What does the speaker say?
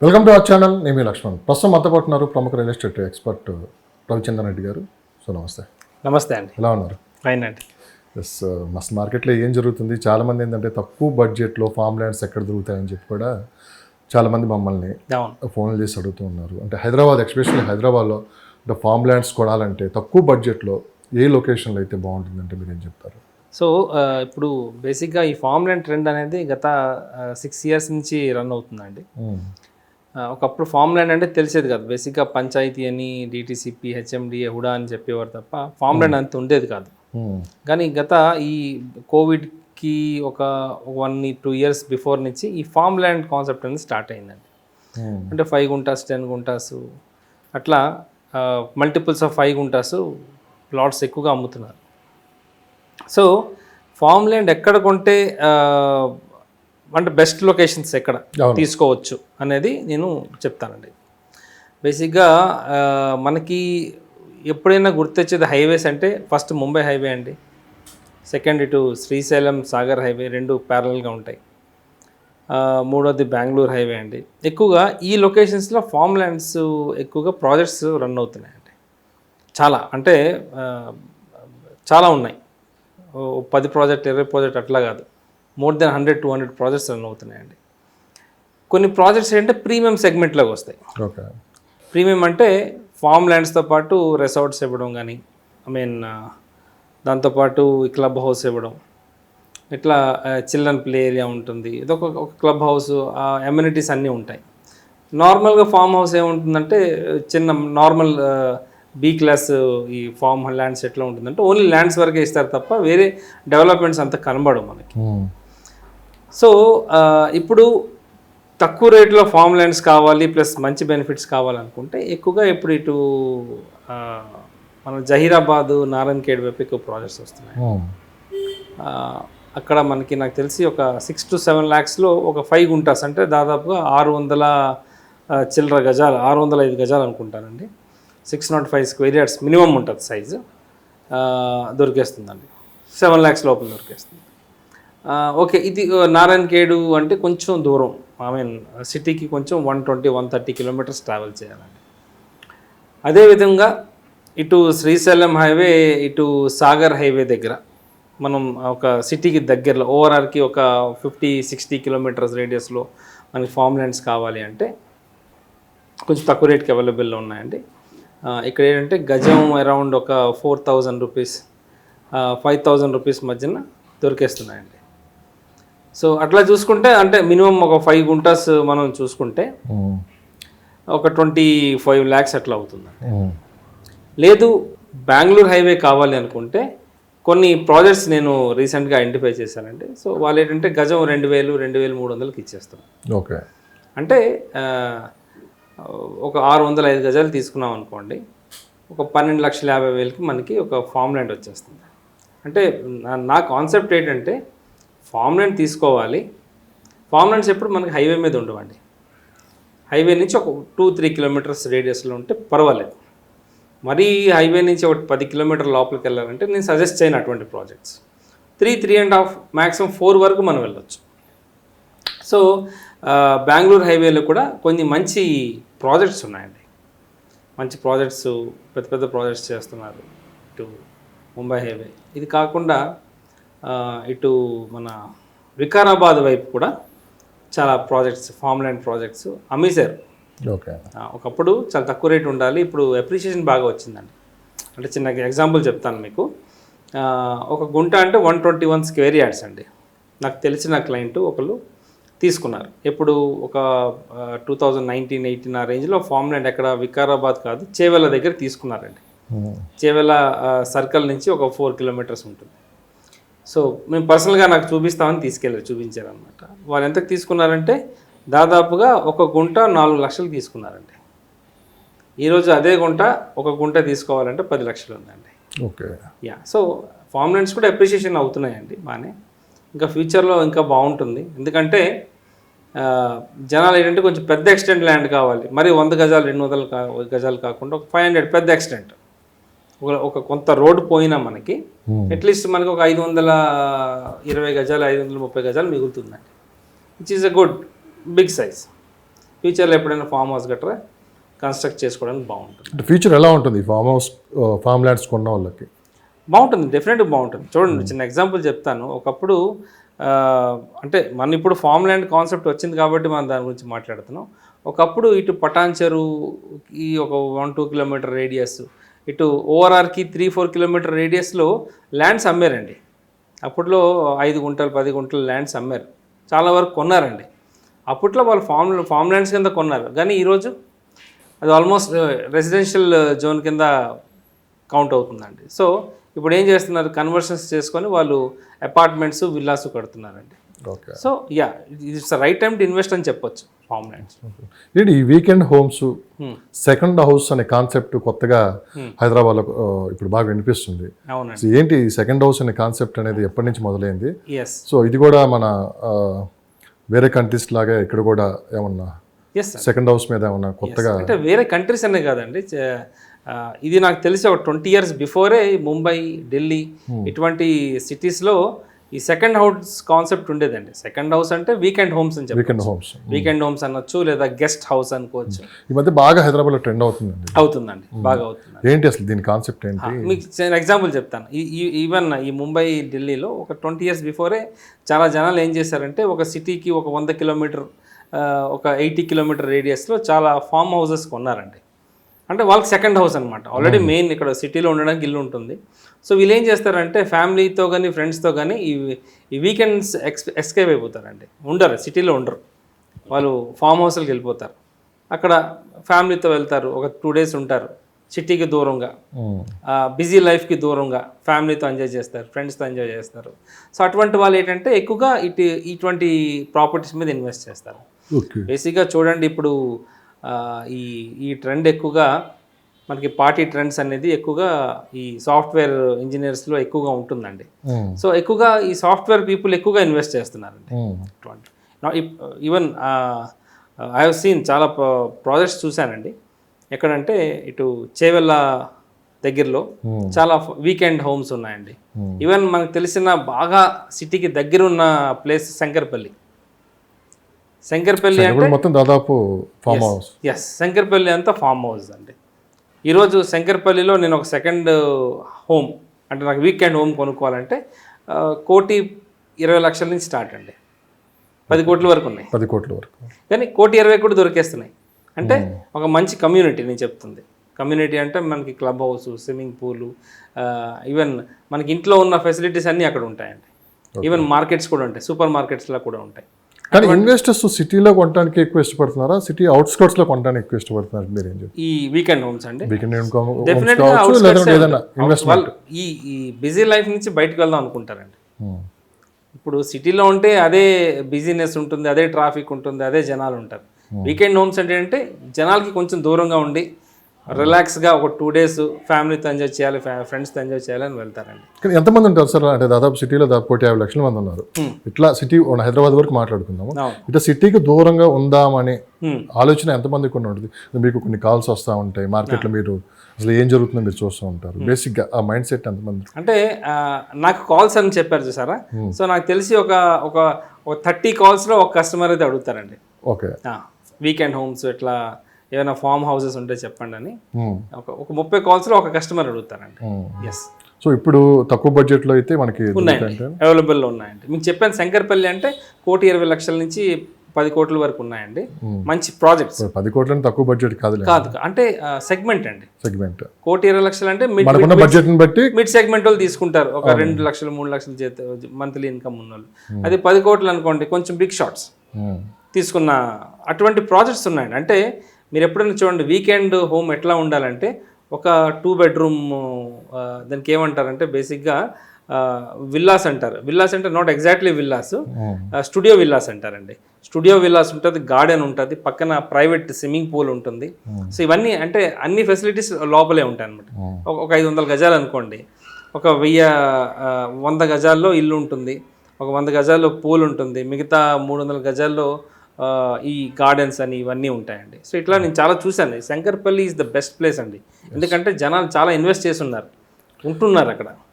Welcome to our channel. నేను లక్ష్మణ్. ప్రస్తుతం ఉన్నారు ప్రముఖ real estate expert Ravichandran Reddy garu. So నమస్తే. నమస్తే అండి. ఎలా ఉన్నారు? ఫైన్ అండి. ఎస్ మస్త్ మార్కెట్లో ఏం జరుగుతుంది? చాలామంది ఏంటంటే తక్కువ బడ్జెట్లో ఫామ్ ల్యాండ్స్ ఎక్కడ దొరుకుతాయని చెప్పి కూడా చాలామంది మమ్మల్ని ఫోన్లు చేసి అడుగుతూ ఉన్నారు. అంటే హైదరాబాద్ ఎస్పెషల్లీ హైదరాబాద్లో అంటే ఫామ్ ల్యాండ్స్ కొనాలంటే తక్కువ బడ్జెట్లో ఏ లొకేషన్లో అయితే బాగుంటుందంటే మీరు ఏం చెప్తారు? సో ఆ, ఇప్పుడు బేసిక్గా ఈ ఫామ్ ల్యాండ్ ట్రెండ్ అనేది గత సిక్స్ ఇయర్స్ నుంచి రన్ అవుతుందండి. ఆ, ఒకప్పుడు ఫామ్ ల్యాండ్ అంటే తెలిసేది కాదు. బేసిక్గా పంచాయతీ అని డిటీసీపీ హెచ్ఎండి హుడా అని చెప్పేవారు తప్ప ఫామ్ ల్యాండ్ అంత ఉండేది కాదు. కానీ గత ఈ కోవిడ్కి ఒక వన్ టూ ఇయర్స్ బిఫోర్ నుంచి ఈ ఫామ్ ల్యాండ్ కాన్సెప్ట్ అనేది స్టార్ట్ అయిందండి. అంటే ఫైవ్ గుంటాస్ టెన్ గుంటాస్ అట్లా multiples of five guntas plots ఎక్కువగా అమ్ముతున్నారు. సో ఫామ్ ల్యాండ్ ఎక్కడ కొంటే అంటే బెస్ట్ లొకేషన్స్ ఎక్కడ. తీసుకోవచ్చు అనేది నేను చెప్తానండి. బేసిక్గా మనకి ఎప్పుడైనా గుర్తొచ్చేది హైవేస్ అంటే ఫస్ట్ ముంబై హైవే అండి. సెకండ్ ఇటు శ్రీశైలం సాగర్ హైవే రెండు ప్యారల్గా ఉంటాయి. మూడోది బెంగళూరు హైవే అండి. ఎక్కువగా ఈ లొకేషన్స్లో ఫామ్ ల్యాండ్స్ ఎక్కువగా ప్రాజెక్ట్స్ రన్ అవుతున్నాయండి. చాలా అంటే చాలా ఉన్నాయి. పది ప్రాజెక్ట్ ఇరవై ప్రాజెక్ట్ అట్లా కాదు. More than hundred two hundred projects run అవుతున్నాయండి. కొన్ని ప్రాజెక్ట్స్ ఏంటంటే ప్రీమియం సెగ్మెంట్లోకి వస్తాయి. ఓకే. ప్రీమియం అంటే ఫామ్ ల్యాండ్స్తో పాటు రిసార్ట్స్ ఇవ్వడం కానీ ఐ మీన్ దాంతోపాటు ఈ క్లబ్ హౌస్ ఇవ్వడం. ఇట్లా చిల్డ్రన్ ప్లే ఏరియా ఉంటుంది. ఇదొక ఒక క్లబ్ హౌస్ ఎమ్యూనిటీస్ అన్నీ ఉంటాయి. నార్మల్గా ఫామ్ హౌస్ ఏముంటుందంటే చిన్న నార్మల్ బీ క్లాస్ ఈ ఫామ్ ల్యాండ్స్ ఎట్లా ఉంటుందంటే ఓన్లీ ల్యాండ్స్ వరకే ఇస్తారు తప్ప వేరే డెవలప్మెంట్స్ అంత కనబడవు మనకి. సో ఇప్పుడు తక్కువ రేట్లో ఫామ్ ల్యాండ్స్ కావాలి ప్లస్ మంచి బెనిఫిట్స్ కావాలనుకుంటే ఎక్కువగా ఇప్పుడు ఇటు మన జహీరాబాద్ నారాయణఖేడ్ వైపు ఎక్కువ ప్రాజెక్ట్స్ వస్తున్నాయి. అక్కడ మనకి నాకు తెలిసి ఒక సిక్స్ టు సెవెన్ ల్యాక్స్లో ఒక ఫైవ్ గుంటాస్ అంటే దాదాపుగా ఆరు వందల చిల్లర గజాలు ఆరు వందల ఐదు గజాలు అనుకుంటానండి. Six nought five square yards minimum ఉంటుంది సైజు దొరికేస్తుందండి. సెవెన్ ల్యాక్స్ లోపల దొరికేస్తుంది. ఓకే ఇది నారాయణ కేడు అంటే కొంచెం దూరం. ఐ మీన్ సిటీకి కొంచెం one twenty one thirty kilometres travel చేయాలండి. అదేవిధంగా ఇటు శ్రీశైలం హైవే ఇటు సాగర్ హైవే దగ్గర మనం ఒక సిటీకి దగ్గరలో ఓవరాల్కి ఒక ఫిఫ్టీ సిక్స్టీ కిలోమీటర్స్ రేడియస్లో మనకి ఫామ్ ల్యాండ్స్ కావాలి అంటే కొంచెం తక్కువ రేట్కి అవైలబుల్లో ఉన్నాయండి. ఇక్కడ ఏంటంటే గజం అరౌండ్ ఒక four thousand rupees five thousand rupees మధ్యన దొరికేస్తున్నాయండి. సో అట్లా చూసుకుంటే అంటే మినిమం ఒక ఫైవ్ గుంటాస్ మనం చూసుకుంటే ఒక ట్వంటీ ఫైవ్ ల్యాక్స్ అట్లా అవుతుంది. లేదు బెంగళూరు హైవే కావాలి అనుకుంటే కొన్ని ప్రాజెక్ట్స్ నేను రీసెంట్గా ఐడెంటిఫై చేశానండి. సో వాళ్ళు ఏంటంటే గజం రెండు వేలు రెండు వేలు మూడు వందలకి ఇచ్చేస్తాం ఓకే. అంటే ఒక ఆరు వందల ఐదు గజాలు తీసుకున్నాం అనుకోండి ఒక పన్నెండు లక్షల యాభై వేలకి మనకి ఒక ఫామ్ ల్యాండ్ వచ్చేస్తుంది. అంటే నా కాన్సెప్ట్ ఏంటంటే ఫామ్ ల్యాండ్ తీసుకోవాలి. ఫామ్ ల్యాండ్స్ ఎప్పుడు మనకి హైవే మీద ఉండవండి. హైవే నుంచి ఒక టూ త్రీ కిలోమీటర్స్ రేడియస్లో ఉంటే పర్వాలేదు. మరీ హైవే నుంచి ఒక పది కిలోమీటర్ లోపలికి వెళ్ళాలంటే నేను సజెస్ట్ చేయను అటువంటి projects. Three three and half maximum four వరకు మనం వెళ్ళొచ్చు. సో బెంగళూరు హైవేలో కూడా కొన్ని మంచి ప్రాజెక్ట్స్ ఉన్నాయండి. మంచి ప్రాజెక్ట్స్ పెద్ద పెద్ద ప్రాజెక్ట్స్ చేస్తున్నారు ఇటు ముంబై హైవే. ఇది కాకుండా ఇటు మన వికారాబాద్ వైపు కూడా చాలా ప్రాజెక్ట్స్ ఫామ్ ల్యాండ్ ప్రాజెక్ట్స్ అమ్మేశారు. ఒకప్పుడు చాలా తక్కువ రేట్ ఉండాలి ఇప్పుడు అప్రిషియేషన్ బాగా వచ్చిందండి. అంటే చిన్న ఎగ్జాంపుల్ చెప్తాను మీకు. ఒక గుంట అంటే one twenty one square yards అండి. నాకు తెలిసిన క్లయింట్ ఒకళ్ళు తీసుకున్నారు. ఎప్పుడు ఒక టూ థౌజండ్ నైన్టీన్ ఎయిటీన్ ఆ రేంజ్లో ఫామ్ ల్యాండ్ ఎక్కడ వికారాబాద్ కాదు చేవెళ్ళ దగ్గర తీసుకున్నారండి. చేవెళ్ళ సర్కిల్ నుంచి ఒక ఫోర్ కిలోమీటర్స్ ఉంటుంది. సో మేము పర్సనల్గా నాకు చూపిస్తామని తీసుకెళ్ళారు చూపించారు అనమాట వాళ్ళు ఎంతకు తీసుకున్నారంటే దాదాపుగా ఒక గుంట నాలుగు లక్షలు తీసుకున్నారండి. ఈరోజు అదే గుంట ఒక గుంట తీసుకోవాలంటే పది లక్షలు ఉందండి. Okay. Yeah so farm lands కూడా అప్రిషియేషన్ అవుతున్నాయండి బాగానే. ఇంకా ఫ్యూచర్లో ఇంకా బాగుంటుంది. ఎందుకంటే జనాలు ఏంటంటే కొంచెం పెద్ద ఎక్స్టెంట్ ల్యాండ్ కావాలి. మరి వంద గజాలు రెండు వందలు గజాలు కాకుండా ఒక ఫైవ్ హండ్రెడ్ పెద్ద ఎక్స్టెంట్. ఒక ఒక కొంత రోడ్డు పోయినా మనకి అట్లీస్ట్ మనకి ఒక ఐదు వందల ఇరవై గజాలు ఐదు వందల ముప్పై గజాలు మిగులుతుందండి. Which is a good big size ఫ్యూచర్లో ఎప్పుడైనా ఫామ్ హౌస్ గట్రా కన్స్ట్రక్ట్ చేసుకోవడానికి బాగుంటుంది. ఫ్యూచర్ ఎలా ఉంటుంది? ఫామ్ హౌస్ ఫామ్ ల్యాండ్స్ కొన్న వాళ్ళకి? బాగుంటుంది డెఫినెట్గా బాగుంటుంది. చూడండి చిన్న ఎగ్జాంపుల్ చెప్తాను. ఒకప్పుడు అంటే మన ఇప్పుడు ఫామ్ ల్యాండ్ కాన్సెప్ట్ వచ్చింది కాబట్టి మనం దాని గురించి మాట్లాడుతున్నాం. ఒకప్పుడు ఇటు పటాన్చెరుకి ఒక వన్ టూ కిలోమీటర్ రేడియస్ ఇటు ఓఆర్ఆర్కి త్రీ ఫోర్ కిలోమీటర్ రేడియస్లో ల్యాండ్స్ అమ్మారండి. అప్పట్లో ఐదు గుంటలు పది గుంటలు ల్యాండ్స్ అమ్మారు. చాలా వరకు కొన్నారండి. అప్పట్లో వాళ్ళు ఫామ్ ఫామ్ ల్యాండ్స్ కింద కొన్నారు. కానీ ఈరోజు అది ఆల్మోస్ట్ రెసిడెన్షియల్ జోన్ కింద కౌంట్ అవుతుందండి. సో ఇప్పుడు ఏం చేస్తున్నారు? కన్వర్షన్స్ చేసుకొని వాళ్ళు apartments villas కడుతున్నారండి. Okay. So yeah it's right time to invest అని చెప్పొచ్చు. ఏంటి ఈ వీకెండ్ హోమ్స్ సెకండ్ హౌస్ అనే కాన్సెప్ట్ కొత్తగా హైదరాబాద్లో ఆ, ఇప్పుడు బాగా వినిపిస్తుంది. ఏంటి సెకండ్ హౌస్ అనే కాన్సెప్ట్ అనేది ఎప్పటి నుంచి మొదలైంది? సో ఇది కూడా మన వేరే కంట్రీస్ లాగా ఇక్కడ కూడా ఏమన్నా సెకండ్ హౌస్ మీద ఏమన్నా కొత్తగా అంటే వేరే కంట్రీస్ అనే కాదండి. ఇది నాకు తెలిసి ఒక ట్వంటీ ఇయర్స్ బిఫోరే ముంబై ఢిల్లీ ఇటువంటి సిటీస్లో ఈ సెకండ్ హౌస్ కాన్సెప్ట్ ఉండేదండి. సెకండ్ హౌస్ అంటే వీకెండ్ హోమ్స్ అని చెప్పి వీకెండ్ హోమ్స్ వీకెండ్ హోమ్స్ అనొచ్చు లేదా గెస్ట్ హౌస్ అనుకోవచ్చు. ఈ మధ్య బాగా హైదరాబాద్లో ట్రెండ్ అవుతుందండి. అవుతుందండి. బాగా అవుతుంది ఏంటి అసలు దీని కాన్సెప్ట్ ఏంటి? మీకు చిన్న ఎగ్జాంపుల్ చెప్తాను. ఈ- ఈవెన్ ఈ ముంబై ఢిల్లీలో ఒక ట్వంటీ ఇయర్స్ బిఫోరే చాలా జనాలు ఏం చేశారంటే ఒక సిటీకి ఒక వంద కిలోమీటర్ ఒక ఎయిటీ కిలోమీటర్ రేడియస్లో చాలా ఫామ్ హౌసెస్ కొన్నారండి. అంటే వాళ్ళకి సెకండ్ హౌస్ అనమాట ఆల్రెడీ మెయిన్ ఇక్కడ సిటీలో ఉండడానికి ఇల్లు ఉంటుంది. సో వీళ్ళు ఏం చేస్తారంటే ఫ్యామిలీతో కానీ ఫ్రెండ్స్తో కానీ ఈ ఈ వీకెండ్స్ ఎక్స్ ఎస్కేప్ అయిపోతారండి. ఉండరు సిటీలో ఉండరు. వాళ్ళు ఫామ్ హౌస్కి వెళ్ళిపోతారు. అక్కడ ఫ్యామిలీతో వెళ్తారు ఒక టూ డేస్ ఉంటారు. సిటీకి దూరంగా. బిజీ లైఫ్కి దూరంగా ఫ్యామిలీతో ఎంజాయ్ చేస్తారు ఫ్రెండ్స్తో ఎంజాయ్ చేస్తారు. సో అటువంటి వాళ్ళు ఏంటంటే ఎక్కువగా ఇటు ఇటువంటి ప్రాపర్టీస్ మీద ఇన్వెస్ట్ చేస్తారు. బేసిక్గా చూడండి ఇప్పుడు ఈ ఈ ట్రెండ్ ఎక్కువగా మనకి పార్టీ ట్రెండ్స్ అనేది ఎక్కువగా ఈ సాఫ్ట్వేర్ ఇంజనీర్స్లో ఎక్కువగా ఉంటుందండి. సో ఎక్కువగా ఈ సాఫ్ట్వేర్ పీపుల్ ఎక్కువగా ఇన్వెస్ట్ చేస్తున్నారండి. ఈవెన్ ఐ హావ్ సీన్ చాలా ప్రాజెక్ట్స్ చూశానండి. ఎక్కడంటే ఇటు చేవెళ్ళ దగ్గరలో Hmm. చాలా వీకెండ్ హోమ్స్ ఉన్నాయండి. Hmm. ఈవెన్ మనకు తెలిసిన బాగా సిటీకి దగ్గర ఉన్న ప్లేస్ శంకర్పల్లి. శంకర్పల్లి అంటే మొత్తం దాదాపు ఫామ్ హౌస్ ఎస్ శంకర్పల్లి అంతా ఫామ్ హౌస్ అండి. ఈరోజు శంకర్పల్లిలో నేను ఒక సెకండ్ హోమ్ అంటే నాకు వీకెండ్ హోమ్ కొనుక్కోవాలంటే ఆ, కోటి ఇరవై లక్షల నుంచి స్టార్ట్ అండి. పది కోట్ల వరకు ఉన్నాయి. పది కోట్ల వరకు. కానీ కోటి ఇరవై కూడా దొరికేస్తున్నాయి. అంటే ఒక మంచి కమ్యూనిటీ నేను చెప్తుంది. కమ్యూనిటీ అంటే మనకి club house swimming pool even మనకి ఇంట్లో ఉన్న ఫెసిలిటీస్ అన్నీ అక్కడ ఉంటాయండి. ఈవెన్ మార్కెట్స్ కూడా ఉంటాయి. సూపర్ మార్కెట్స్లో కూడా ఉంటాయి. కానీ ఇన్వెస్టర్స్ సిటీలో కొనడానికి ఎక్కువ ఇష్టపడుతున్నారా? సిటీ అవుట్స్కట్స్లో కొనడానికి ఎక్కువ ఇష్టపడుతున్నారు? మీరు ఏం ఈ వీకెండ్ హోమ్స్ అండి. వీకెండ్. ఇన్వెస్ట్మెంట్ ఈ ఈ బిజీ లైఫ్ నుంచి బయటకు వెళ్దాం అనుకుంటారండి. ఇప్పుడు సిటీలో ఉంటే అదే బిజీనెస్ ఉంటుంది అదే ట్రాఫిక్ ఉంటుంది అదే జనాలు ఉంటారు. వీకెండ్ హోమ్స్ అంటే ఏంటంటే జనాలకి కొంచెం దూరంగా ఉండి రిలాక్స్గా ఒక టూ డేస్ ఫ్యామిలీతో ఎంజాయ్ చేయాలి ఫ్రెండ్స్తో ఎంజాయ్ చేయాలని వెళ్తారండి. కానీ ఎంతమంది ఉంటారు సార్ అంటే దాదాపు సిటీలో దాదాపు కోటి యాభై లక్షల మంది ఉన్నారు. ఇట్లా సిటీ హైదరాబాద్ వరకు మాట్లాడుకుందాము. ఇట్లా సిటీకి దూరంగా ఉందామని. ఆలోచన ఎంతమందికి కొన్ని ఉంటుంది? మీకు కొన్ని కాల్స్ వస్తూ ఉంటాయి మార్కెట్లో మీరు అసలు ఏం జరుగుతుందో మీరు చూస్తూ ఉంటారు. బేసిక్గా ఆ మైండ్ సెట్ ఎంతమంది? అంటే నాకు కాల్స్ అని చెప్పారు చూసారా? సో నాకు తెలిసి ఒక ఒక థర్టీ కాల్స్లో ఒక కస్టమర్ అయితే అడుగుతారండి. ఓకే. వీకెండ్ హోమ్స్ ఇట్లా ఏమైనా ఫామ్ హౌసెస్ ఉంటే చెప్పండి అని. ఒక ఒక ముప్పై కాల్స్లో ఒక కస్టమర్ అడుగుతారండి. ఎస్ సో ఇప్పుడు తక్కువ బడ్జెట్లో అయితే మనకి ఉన్నాయండి. అవైలబుల్లో ఉన్నాయండి. మీకు చెప్పాను శంకర్పల్లి అంటే కోటి ఇరవై లక్షల నుంచి పది కోట్ల వరకు ఉన్నాయండి. మంచి ప్రాజెక్ట్స్. పది కోట్లని తక్కువ బడ్జెట్ కాదులే. కాదు అంటే సెగ్మెంట్ అండి. సెగ్మెంట్. కోటి ఇరవై లక్షలు అంటే బడ్జెట్ని బట్టి మిడ్ సెగ్మెంట్ వాళ్ళు తీసుకుంటారు. ఒక రెండు లక్షలు మూడు లక్షలు మంత్లీ ఇన్కమ్ ఉన్న వాళ్ళు అది పది కోట్లు అనుకోండి కొంచెం బిగ్ షాట్స్. తీసుకున్న అటువంటి ప్రాజెక్ట్స్ ఉన్నాయండి. అంటే మీరు ఎప్పుడైనా చూడండి వీకెండ్ హోమ్ ఎట్లా ఉండాలంటే ఒక టూ బెడ్రూమ్ దానికి ఏమంటారంటే బేసిక్గా విల్లాస్ అంటారు. విల్లాస్ అంటే not exactly villas. Studio villas అంటారండి. స్టూడియో విల్లాస్ ఉంటుంది గార్డెన్ ఉంటుంది పక్కన ప్రైవేట్ స్విమ్మింగ్ పూల్ ఉంటుంది. సో ఇవన్నీ అంటే అన్ని ఫెసిలిటీస్ లోపలే ఉంటాయి అనమాట. ఒక ఐదు వందల గజాలు అనుకోండి. ఒక వెయ్యి వంద గజాల్లో ఇల్లు ఉంటుంది. ఒక వంద గజాల్లో పూల్ ఉంటుంది. మిగతా మూడు వందల గజాల్లో ఈ గార్డెన్స్ అని ఇవన్నీ ఉంటాయండి. సో ఇట్లా నేను చాలా చూశాను. Shankarpalli is the best place అండి. ఎందుకంటే జనాలు చాలా ఇన్వెస్ట్ చేసి ఉన్నారు ఉంటున్నారు అక్కడ.